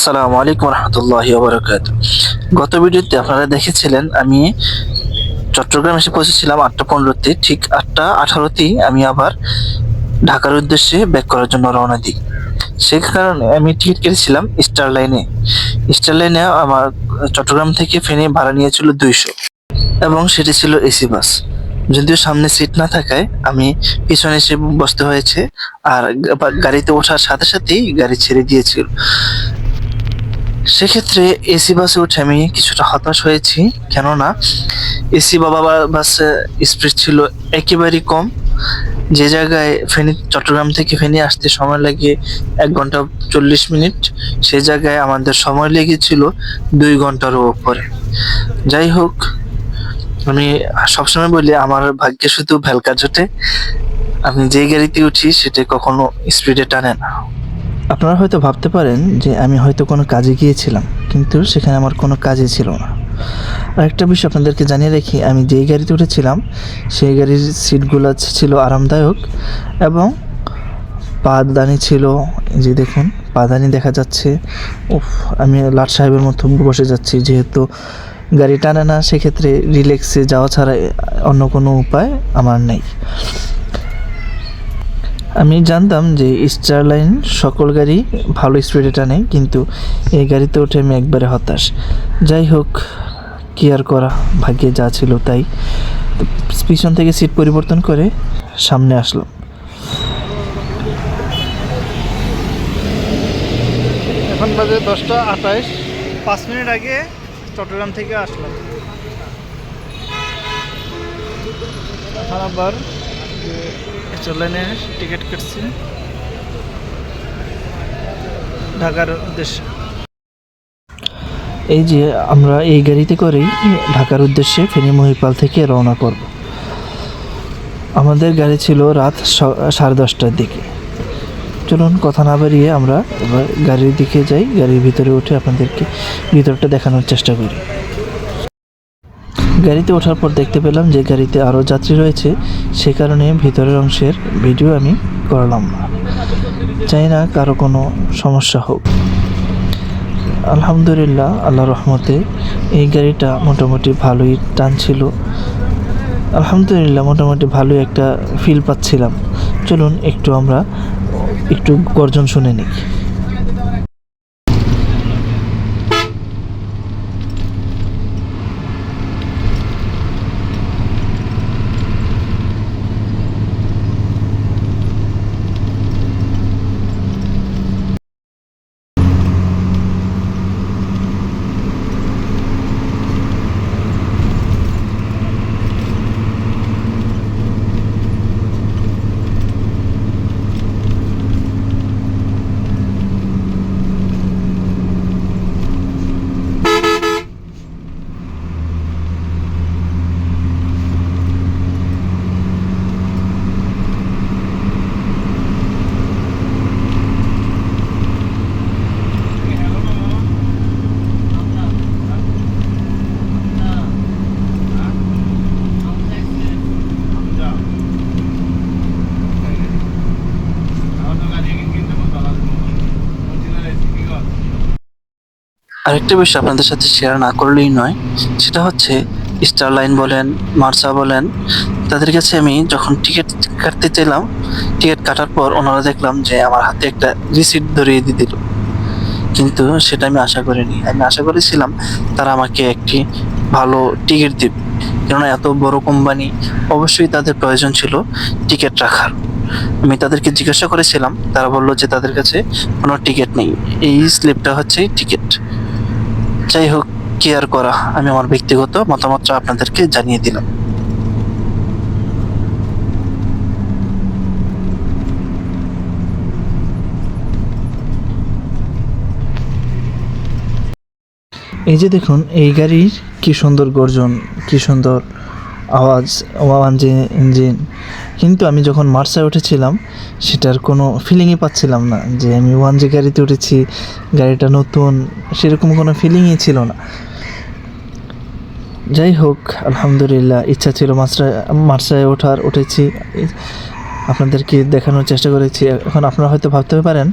আসসালামু আলাইকুম রহমতুল্লাহ বরকাত গত ভিডিওতে আপনারা দেখেছিলেন, আমি চট্টগ্রাম এসে পৌঁছেছিলাম আটটা পনেরোতে, ঠিক আটটা আঠারোতেই আমি আবার ঢাকার উদ্দেশ্যে ব্যাক করার জন্য রওনা দিই। সেই কারণে আমি টিকিট কেটেছিলাম স্টার লাইনে স্টার লাইনে আমার চট্টগ্রাম থেকে ফেনে ভাড়া নিয়েছিল দুইশো। এবং সেটি ছিল এসি বাস। যদিও সামনে সিট না থাকায় আমি পিছনে এসে বসতে হয়েছে। আর গাড়িতে ওঠার সাথে সাথেই গাড়ি ছেড়ে দিয়েছিল। সেক্ষেত্রে এসি বাসে উঠে আমি কিছুটা হতাশ হয়েছি, কেননা এসি বাবা বাসে স্পিড ছিল একেবারেই কম। যে জায়গায় ফেনী, চট্টগ্রাম থেকে ফেনী আসতে সময় লাগে এক ঘণ্টা চল্লিশ মিনিট, সে জায়গায় আমাদের সময় লেগেছিল দুই ঘন্টারও উপরে। যাই হোক, আমি সবসময় বলি, আমার ভাগ্যে শুধু ভেলকা জোটে। আমি যে গাড়িতে উঠি, সেটা কখনো স্পিডে টানে না। আপনারা হয়তো ভাবতে পারেন যে আমি হয়তো কোনো কাজে গিয়েছিলাম, কিন্তু সেখানে আমার কোনো কাজই ছিল না। আর একটা বিষয় আপনাদেরকে জানিয়ে রাখি, আমি যেই গাড়িতে উঠেছিলাম, সেই গাড়ির সিটগুলো ছিল আরামদায়ক এবং পাদানি ছিল। যে দেখুন পাদানি দেখা যাচ্ছে। উফ, আমি লাট সাহেবের মতো বসে যাচ্ছি, যেহেতু গাড়ি টানে না, সেক্ষেত্রে রিল্যাক্সে যাওয়া ছাড়া অন্য কোনো উপায় আমার নেই। আমি জানতাম যে স্টার লাইন সকল গাড়ি ভালো স্পিডে টানে, কিন্তু এই গাড়িতে উঠে আমি একবারে হতাশ। যাই হোক, কি আর করা? ভাগ্যে যা ছিল তাই। পিছন থেকে সিট পরিবর্তন করে সামনে আসলাম। এখন বাজে দশটা আঠাইশ। পাঁচ মিনিট আগে চট্টগ্রাম থেকে আসলাম। আবার লাইনে টিকিট কাটছি। ঢাকার উদ্দেশ্যে। এই যে আমরা এই গাড়িতে করেই ঢাকার উদ্দেশ্যে ফেনী মহিপাল থেকে রওনা করব। আমাদের গাড়ি ছিল রাত সাড়ে দশটার দিকে। চলুন কথা না বাড়িয়ে আমরা এবার গাড়ির দিকে যাই। গাড়ির ভিতরে উঠে আপনাদেরকে ভিতরটা দেখানোর চেষ্টা করি। গাড়িতে ওঠার পর দেখতে পেলাম যে গাড়িতে আরও যাত্রী রয়েছে, সে কারণে ভিতরের অংশের ভিডিও আমি করলাম না। চাই না কারও কোনো সমস্যা হোক। আলহামদুলিল্লাহ আল্লাহ রহমতে এই গাড়িটা মোটামুটি ভালোই টানছিল আলহামদুলিল্লাহ, মোটামুটি ভালোই একটা ফিল পাচ্ছিলাম। চলুন একটু আমরা, একটু গর্জন শুনে নিই। আরেকটা বিষয় আপনাদের সাথে শেয়ার না করলেই নয়, সেটা হচ্ছে স্টার লাইন বলেন মার্সা বলেন, তাদের কাছে আমি যখন টিকিট কাটতে চাইলাম টিকিট কাটার পর ওনারা দেখলাম যে আমার হাতে একটা রিসিট ধরিয়ে দিয়ে দিল। কিন্তু সেটা আমি আশা করিনি। আমি আশা করেছিলাম তারা আমাকে একটি ভালো টিকিট দেবে। কেননা এত বড় কোম্পানি অবশ্যই তাদের প্রয়োজন ছিল টিকিট রাখার। আমি তাদেরকে জিজ্ঞাসা করেছিলাম, তারা বলল যে তাদের কাছে কোনো টিকিট নেই। এই স্লিপটা হচ্ছে টিকিট যাই হোক, কি আর করা? আমি আমার ব্যক্তিগত মতামতটা আপনাদেরকে জানিয়ে দিলাম। এই যে দেখুন, এই গাড়ির কি সুন্দর গর্জন, কি সুন্দর আওয়াজ, ওয়ান ইঞ্জিন। কিন্তু আমি যখন মার্সায় উঠেছিলাম, সেটার কোনো ফিলিংই পাচ্ছিলাম না যে আমি ওয়ান জি গাড়িতে উঠেছি, গাড়িটা নতুন, সেরকম কোনো ফিলিংই ছিল না। যাই হোক, আলহামদুলিল্লাহ, ইচ্ছা ছিল মার্সায় মার্সায় ওঠার, উঠেছি। আপনাদেরকে দেখানোর চেষ্টা করেছি। এখন আপনারা হয়তো ভাবতে পারেন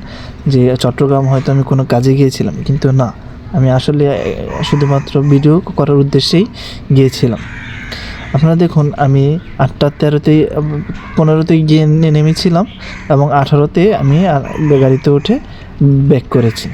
যে চট্টগ্রাম হয়তো আমি কোনো কাজে গিয়েছিলাম, কিন্তু না। আমি আসলে শুধুমাত্র ভিডিও করার উদ্দেশ্যেই গিয়েছিলাম। আপনারা দেখুন, আমি আটটা তেরোতে, পনেরোতে গিয়ে নেমেছিলাম এবং আঠারোতে আমি গাড়িতে উঠে ব্যাক করেছি।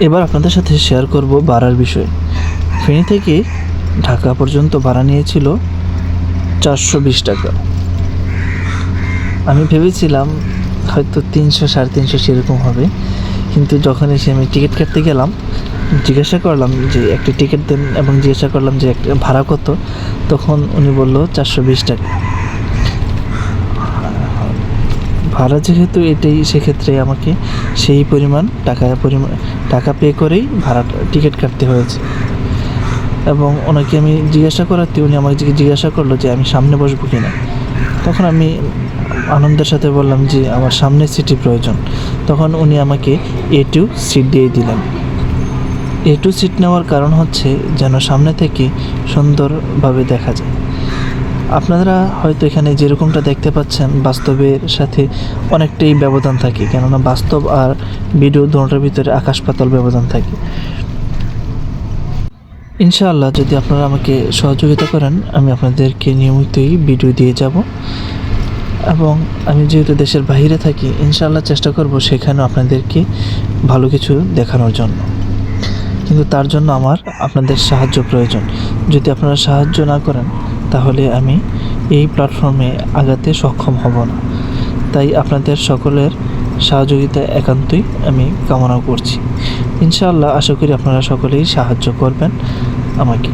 এবার আপনাদের সাথে শেয়ার করব ভাড়ার বিষয়ে। ফেনী থেকে ঢাকা পর্যন্ত ভাড়া নিয়েছিল চারশো বিশ টাকা। আমি ভেবেছিলাম হয়তো তিনশো, সাড়ে তিনশো সেরকম হবে। কিন্তু যখন এসে আমি টিকিট কাটতে গেলাম, জিজ্ঞাসা করলাম যে একটা টিকিট দেন এবং জিজ্ঞাসা করলাম যে একটা ভাড়া কত, তখন উনি বলল চারশো বিশ টাকা। ভাড়া যেহেতু এটাই সেক্ষেত্রে আমাকে সেই পরিমাণ টাকা পরিমাণ টাকা পে করেই ভাড়া টিকিট কাটতে হয়েছে। এবং ওনাকে আমি জিজ্ঞাসা করাতে উনি আমাকে জিজ্ঞাসা করল যে আমি সামনে বসবো কিনা। তখন আমি আনন্দের সাথে বললাম যে আমার সামনে সিটি প্রয়োজন। তখন উনি আমাকে এ টু সিট দিয়ে দিলেন। এ টু সিট নেওয়ার কারণ হচ্ছে যেন সামনে থেকে সুন্দরভাবে দেখা যায়। আপনারা হয়তো এখানে যেরকমটা দেখতে পাচ্ছেন, বাস্তবের সাথে অনেকটাই ব্যবধান থাকে, কেননা বাস্তব আর ভিডিও দুটোর ভিতরে আকাশ পাতাল ব্যবধান থাকে। ইনশাআল্লাহ যদি আপনারা আমাকে সহযোগিতা করেন, আমি আপনাদেরকে নিয়মিতই ভিডিও দিয়ে যাব। এবং আমি যেহেতু দেশের বাইরে থাকি, ইনশাআল্লাহ চেষ্টা করব সেখানেও আপনাদেরকে ভালো কিছু দেখানোর জন্য। কিন্তু তার জন্য আমার আপনাদের সাহায্য প্রয়োজন। যদি আপনারা সাহায্য না করেন তাহলে আমি এই প্ল্যাটফর্মে আগাতে সক্ষম হব না। তাই আপনাদের সকলের সহযোগিতা একান্তই আমি কামনা করছি। ইনশাআল্লাহ আশা করি আপনারা সকলেই সাহায্য করবেন আমাকে।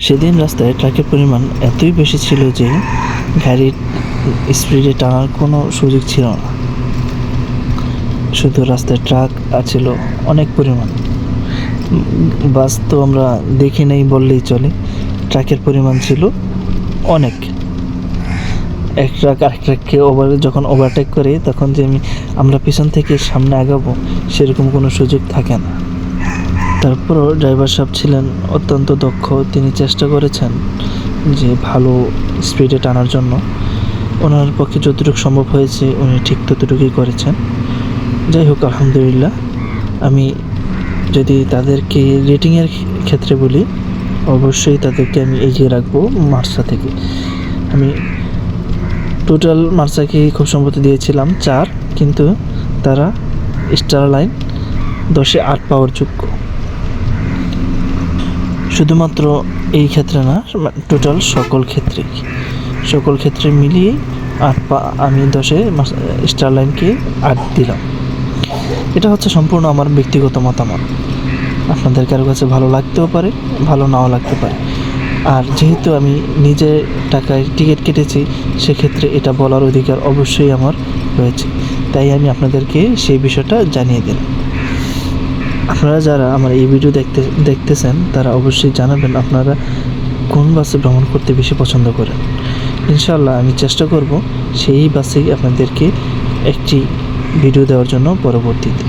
সেদিন রাস্তায় ট্রাকের পরিমাণ এতই বেশি ছিল যে গাড়ির স্পিডে টানার কোনো সুযোগ ছিল না। শুধু রাস্তায় ট্রাক আছিল অনেক পরিমাণ। বাস তো আমরা দেখি নাই বললেই চলে, ট্রাকের পরিমাণ ছিল অনেক। এক ট্রাক আরেক ট্রাককে ওভার যখন ওভারটেক করে, তখন যে আমি, আমরা পিছন থেকে সামনে আগাবো, সেরকম কোনো সুযোগ থাকে না। তারপরও ড্রাইভার সাহেব ছিলেন অত্যন্ত দক্ষ। তিনি চেষ্টা করেছেন যে ভালো স্পিডে টানার জন্য। ওনার পক্ষে যতটুকু সম্ভব হয়েছে উনি ঠিক ততটুকুই করেছেন। যাই হোক, আলহামদুলিল্লাহ। আমি যদি তাদেরকে রেটিংয়ের ক্ষেত্রে বলি, অবশ্যই তাদেরকে আমি এগিয়ে রাখব মার্সা থেকে। আমি টোটাল মার্সাকে খুব সম্ভবত দিয়েছিলাম চার, কিন্তু তারা স্টার লাইন দশে আট পাওয়ার যোগ্য। শুধুমাত্র এই ক্ষেত্রে না টোটাল সকল ক্ষেত্রে সকল ক্ষেত্রে মিলিয়ে আট পা, আমি দশে স্টার লাইনকে আট দিলাম। এটা হচ্ছে সম্পূর্ণ আমার ব্যক্তিগত মতামত। আপনাদের কারও কাছে ভালো লাগতেও পারে, ভালো নাও লাগতে পারে। আর যেহেতু আমি নিজে টাকায় টিকিট কেটেছি, সেক্ষেত্রে এটা বলার অধিকার অবশ্যই আমার রয়েছে। তাই আমি আপনাদেরকে সেই বিষয়টা জানিয়ে দিলাম। আপনারা যারা আমার এই ভিডিও দেখতে, দেখতেছেন, তারা অবশ্যই জানাবেন আপনারা কোন বাসে ভ্রমণ করতে বেশি পছন্দ করেন। ইনশাল্লাহ আমি চেষ্টা করব সেই বাসেই আপনাদেরকে একটি ভিডিও দেওয়ার জন্য পরবর্তীতে।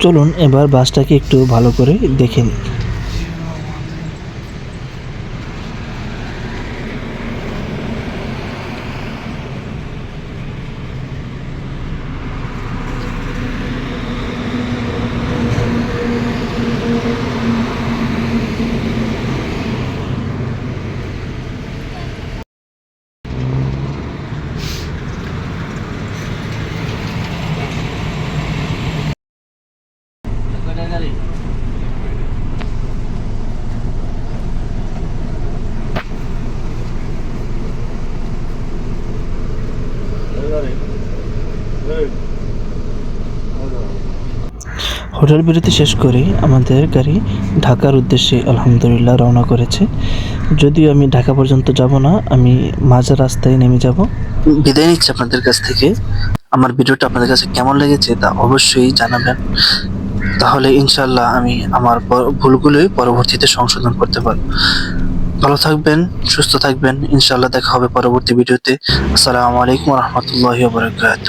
চলুন এবার বাসটাকে একটু ভালো করে দেখে নিই। হোটেল বিরতি শেষ করে আমাদের গাড়ি ঢাকার উদ্দেশ্যে আলহামদুলিল্লাহ রওনা করেছে। যদিও আমি ঢাকা পর্যন্ত যাব না, আমি মাঝ রাস্তায় নেমে যাব। বিদায় নিচ্ছি আপনাদের কাছ থেকে। আমার ভিডিওটা আপনাদের কাছে কেমন লেগেছে তা অবশ্যই জানাবেন। তাহলে ইনশাল্লাহ আমি আমার ভুলগুলোই পরবর্তীতে সংশোধন করতে পারব। ভালো থাকবেন সুস্থ থাকবেন। ইনশাল্লাহ দেখা হবে পরবর্তী ভিডিওতে। আসসালামু আলাইকুম রহমতুল্লাহ বারকাত